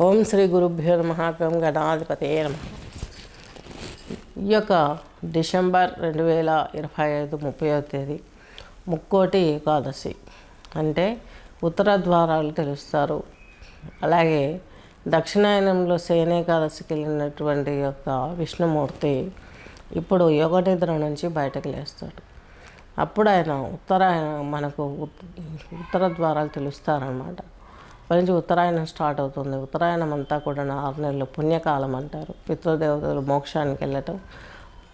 ఓం శ్రీ గురుభ్యో మహాకం గణాధిపతే నమ. ఈ యొక్క డిసెంబర్ రెండు వేల ఇరవై ఐదు ముప్పైవ తేదీ ముక్కోటి ఏకాదశి అంటే ఉత్తర ద్వారాలు తెలుస్తారు. అలాగే దక్షిణాయనంలో సేనేకాదశికి వెళ్ళినటువంటి యొక్క విష్ణుమూర్తి ఇప్పుడు యోగ నిద్ర నుంచి బయటకు లేస్తాడు. అప్పుడు ఆయన ఉత్తరాయణ మనకు ఉత్తర ద్వారాలు తెలుస్తారనమాట అప్పటి నుంచి ఉత్తరాయణం స్టార్ట్ అవుతుంది. ఉత్తరాయణం అంతా కూడా ఆరు నెలలు పుణ్యకాలం అంటారు. పితృదేవతలు మోక్షానికి వెళ్ళటం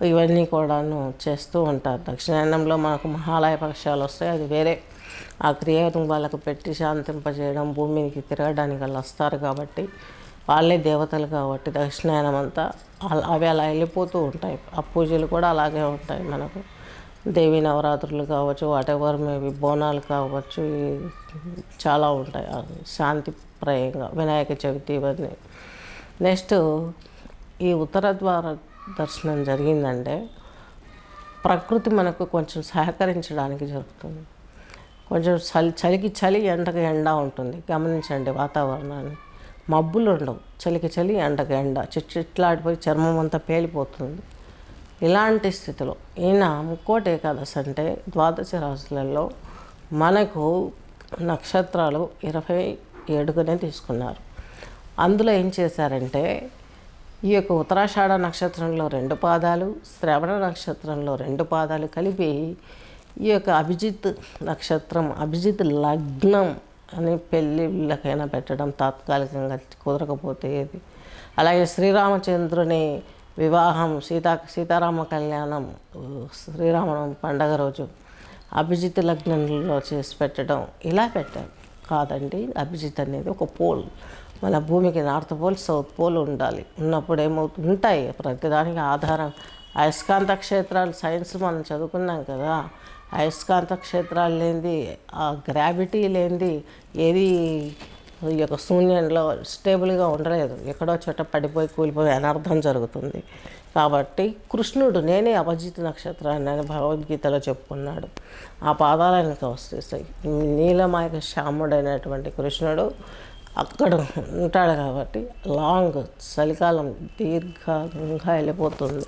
ఇవన్నీ కూడాను చేస్తూ ఉంటారు. దక్షిణాయనంలో మనకు మహాలయ పక్షాలు వస్తాయి. అది వేరే. ఆ క్రియను వాళ్ళకు పెట్టి శాంతింపజేయడం భూమికి తిరగడానికి వాళ్ళు వస్తారు కాబట్టి వాళ్ళే దేవతలు కాబట్టి దక్షిణాయనం అంతా అవి అలా వెళ్ళిపోతూ ఉంటాయి. ఆ పూజలు కూడా అలాగే ఉంటాయి మనకు. దేవి నవరాత్రులు కావచ్చు వాట్ ఎవర్ మేబీ బోనాలు కావచ్చు చాలా ఉంటాయి. శాంతి ప్రయంగా వినాయక చవితి ఇవన్నీ. నెక్స్ట్ ఈ ఉత్తర ద్వార దర్శనం జరిగిందంటే ప్రకృతి మనకు కొంచెం సహకరించడానికి జరుగుతుంది. కొంచెం చలి చలికి చలి ఎండకి ఎండ ఉంటుంది. గమనించండి వాతావరణాన్ని. మబ్బులు ఉండవు చలికి చలి ఎండకి ఎండ. చిట్ చిట్లాడిపోయి చర్మం అంతా పేలిపోతుంది. ఇలాంటి స్థితిలో ఈయన ముక్కోటి ఏకాదశి అంటే ద్వాదశ రాశులలో మనకు నక్షత్రాలు ఇరవై ఏడుగునే తీసుకున్నారు. అందులో ఏం చేశారంటే ఈ యొక్క ఉత్తరాషాఢ నక్షత్రంలో రెండు పాదాలు శ్రవణ నక్షత్రంలో రెండు పాదాలు కలిపి ఈ యొక్క అభిజిత్ నక్షత్రం అభిజిత్ లగ్నం అని పెళ్ళిళ్ళకైనా పెట్టడం తాత్కాలికంగా కుదరకపోతే అలాగే శ్రీరామచంద్రుని వివాహం సీతా సీతారామ కళ్యాణం శ్రీరామనవమి పండగ రోజు అభిజిత్ లగ్నంలో చేసి పెట్టడం ఇలా పెట్టారు కాదండి అభిజిత్ అనేది ఒక పోల్. మన భూమికి నార్త్ పోల్ సౌత్ పోల్ ఉండాలి. ఉన్నప్పుడు ఏమవుతుంది ఉంటాయి. ప్రతిదానికి ఆధారం. అయస్కాంత క్షేత్రాలు సైన్స్ మనం చదువుకున్నాం కదా. అయస్కాంత క్షేత్రాలు లేనిది ఆ గ్రావిటీ లేనిది ఏది ఈ యొక్క శూన్యంలో స్టేబుల్గా ఉండలేదు. ఎక్కడో చోట పడిపోయి కూలిపోయి అనర్థం జరుగుతుంది. కాబట్టి కృష్ణుడు నేనే అపజిత్ నక్షత్రాన్ని అని భగవద్గీతలో చెప్పుకున్నాడు. ఆ పాదాలను వస్తేసాయి నీలమాయక శ్యాముడైనటువంటి కృష్ణుడు అక్కడ ఉంటాడు కాబట్టి లాంగ్ చలికాలం దీర్ఘంగా వెళ్ళిపోతుంది.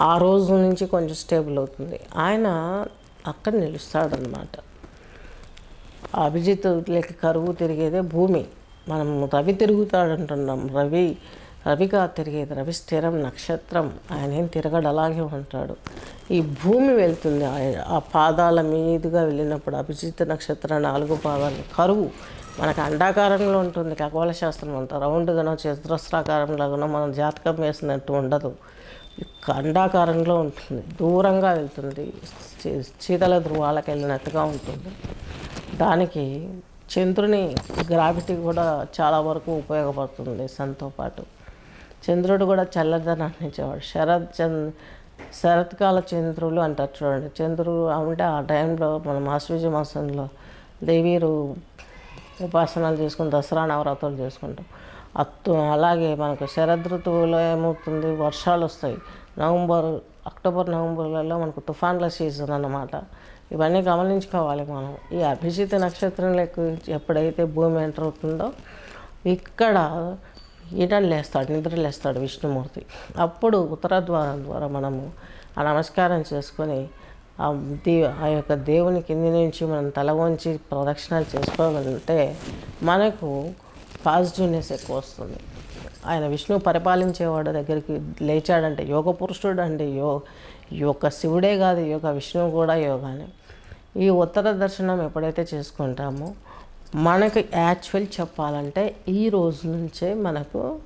ఆ రోజు నుంచి కొంచెం స్టేబుల్ అవుతుంది. ఆయన అక్కడ నిలుస్తాడనమాట అభిజిత్ లేక కరువు తిరిగేదే భూమి. మనం రవి తిరుగుతాడంటున్నాం. రవి రవిగా తిరిగేది రవి స్థిరం నక్షత్రం. ఆయన ఏం తిరగడు అలాగే ఉంటాడు. ఈ భూమి వెళ్తుంది. ఆ పాదాల మీదుగా వెళ్ళినప్పుడు అభిజిత్ నక్షత్రం నాలుగు పాదాలు కరువు. మనకు అండాకారంలో ఉంటుంది. ఖగోళ శాస్త్రం అంతా రౌండ్గానో చతురస్రాకారంలోనో మనం జాతకం వేసినట్టు ఉండదు. అండాకారంలో ఉంటుంది. దూరంగా వెళ్తుంది. శీతల ధ్రువాలకు వెళ్ళినట్టుగా ఉంటుంది. దానికి చంద్రుని గ్రావిటీ కూడా చాలా వరకు ఉపయోగపడుతుంది సన్తో పాటు. చంద్రుడు కూడా చల్లదనాన్ని ఇచ్చేవాడు. శరత్ చంద్ శరత్కాల చంద్రులు అంటారు చూడండి. చంద్రుడు అంటే ఆ టైంలో మనం ఆశ్వజ మాసంలో దేవీరు ఉపాసనలు చేసుకుని దసరా నవరాత్రులు చేసుకుంటాం. అత్తు అలాగే మనకు శరదృతువులో ఏమవుతుంది? వర్షాలు వస్తాయి. నవంబర్ అక్టోబర్ నవంబర్లలో మనకు తుఫాన్ల సీజన్ అన్నమాట. ఇవన్నీ గమనించుకోవాలి మనం. ఈ అభిజిత్ నక్షత్రంలోకి ఎప్పుడైతే భూమి ఎంటర్ అవుతుందో ఇక్కడ ఈటలు లేస్తాడు నిద్ర లేస్తాడు విష్ణుమూర్తి. అప్పుడు ఉత్తర ద్వారం ద్వారా మనము ఆ నమస్కారం చేసుకొని ఆ దే ఆ యొక్క దేవుని కింది నుంచి మనం తల వంచి ప్రదక్షిణాలు చేసుకోగలిగితే మనకు పాజిటివ్నెస్ ఎక్కువ వస్తుంది. ఆయన విష్ణు పరిపాలించేవాడు దగ్గరికి లేచాడంటే యోగ పురుషుడు అంటే యో యొక్క శివుడే కాదు యోగ విష్ణువు కూడా యోగానే. ఈ ఉత్తర దర్శనం ఎప్పుడైతే చేసుకుంటామో మనకు యాక్చువల్ చెప్పాలంటే ఈ రోజు నుంచే మనకు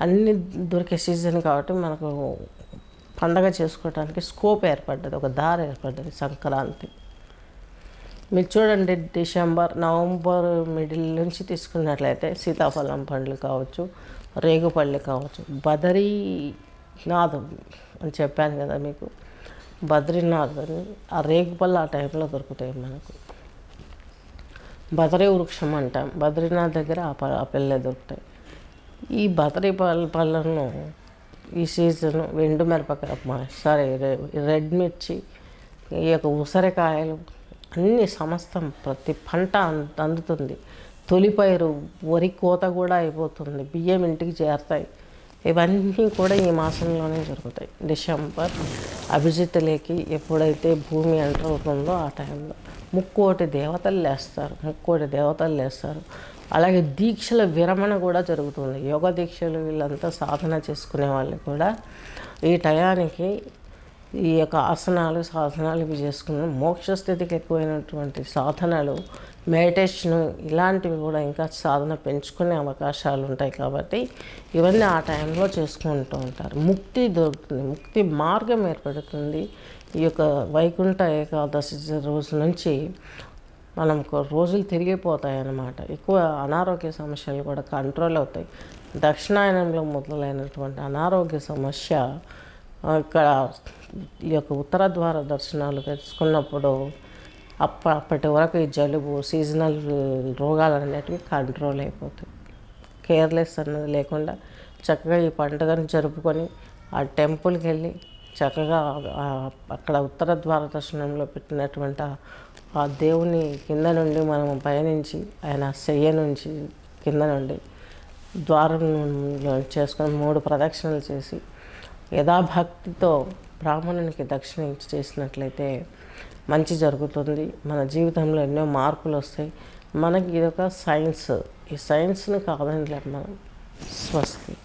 అన్ని దొరికే సీజన్ కాబట్టి మనకు పండగ చేసుకోవడానికి స్కోప్ ఏర్పడ్డది ఒక దారి ఏర్పడ్డది సంక్రాంతి. మీరు చూడండి డిసెంబర్ నవంబర్ మిడిల్ నుంచి తీసుకున్నట్లయితే సీతాఫలం పండ్లు కావచ్చు రేగుపళ్ళు కావచ్చు బదరీనాథం అని చెప్పాను కదా మీకు. బద్రీనాథ్ అని ఆ రేగుపళ్ళు ఆ టైంలో దొరుకుతాయి మనకు. బదరీ వృక్షం అంటాం. బద్రీనాథ్ దగ్గర ఆ ప ఆ పిల్లే దొరుకుతాయి. ఈ బదరీ పళ్ళ పళ్ళను ఈ సీజన్ ఎండు మిరపకాయ సారీ రెడ్ మిర్చి ఈ యొక్క ఉసిరికాయలు అన్ని సమస్తం ప్రతి పంట అందుతుంది. తొలిపైరు వరి కోత కూడా అయిపోతుంది. బియ్యం ఇంటికి చేరుతాయి. ఇవన్నీ కూడా ఈ మాసంలోనే జరుగుతాయి. డిసెంబర్ అభిజిత్ లేకి ఎప్పుడైతే భూమి ఎంటర్ అవుతుందో ఆ టైంలో ముక్కోటి దేవతలు లేస్తారు ముక్కోటి దేవతలు లేస్తారు. అలాగే దీక్షల విరమణ కూడా జరుగుతుంది. యోగ దీక్షలు వీళ్ళంతా సాధన చేసుకునే వాళ్ళు కూడా ఈ టయానికి ఈ యొక్క ఆసనాలు సాధనాలు ఇవి చేసుకున్న మోక్ష స్థితికి ఎక్కువైనటువంటి సాధనలు మెడిటేషన్ ఇలాంటివి కూడా ఇంకా సాధన పెంచుకునే అవకాశాలు ఉంటాయి కాబట్టి ఇవన్నీ ఆ టైంలో చేసుకుంటూ ఉంటారు. ముక్తి దొరుకుతుంది. ముక్తి మార్గం ఏర్పడుతుంది. ఈ యొక్క వైకుంఠ ఏకాదశి రోజు నుంచి మనం రోజులు తిరిగిపోతాయి అన్నమాట ఎక్కువ అనారోగ్య సమస్యలు కూడా కంట్రోల్ అవుతాయి. దక్షిణాయనంలో మొదలైనటువంటి అనారోగ్య సమస్య ఇక్కడ ఈ యొక్క ఉత్తర ద్వార దర్శనాలు తెచ్చుకున్నప్పుడు అప్ప అప్పటి వరకు ఈ జలుబు సీజనల్ రోగాలు అనేటివి కంట్రోల్ అయిపోతాయి. కేర్లెస్ అన్నది లేకుండా చక్కగా ఈ పండుగను జరుపుకొని ఆ టెంపుల్కి వెళ్ళి చక్కగా అక్కడ ఉత్తర ద్వార దర్శనంలో పెట్టినటువంటి ఆ- దేవుని కింద నుండి మనం పయనించి ఆయన శయ్య నుంచి కింద నుండి ద్వారం చేసుకొని మూడు ప్రదక్షిణలు చేసి యథాభక్తితో బ్రాహ్మణునికి దక్షిణ ఇచ్చి చేసినట్లయితే మంచి జరుగుతుంది. మన జీవితంలో ఎన్నో మార్పులు వస్తాయి. మనకి ఇదొక సైన్స్. ఈ సైన్స్ని కాదని మనం. స్వస్తి.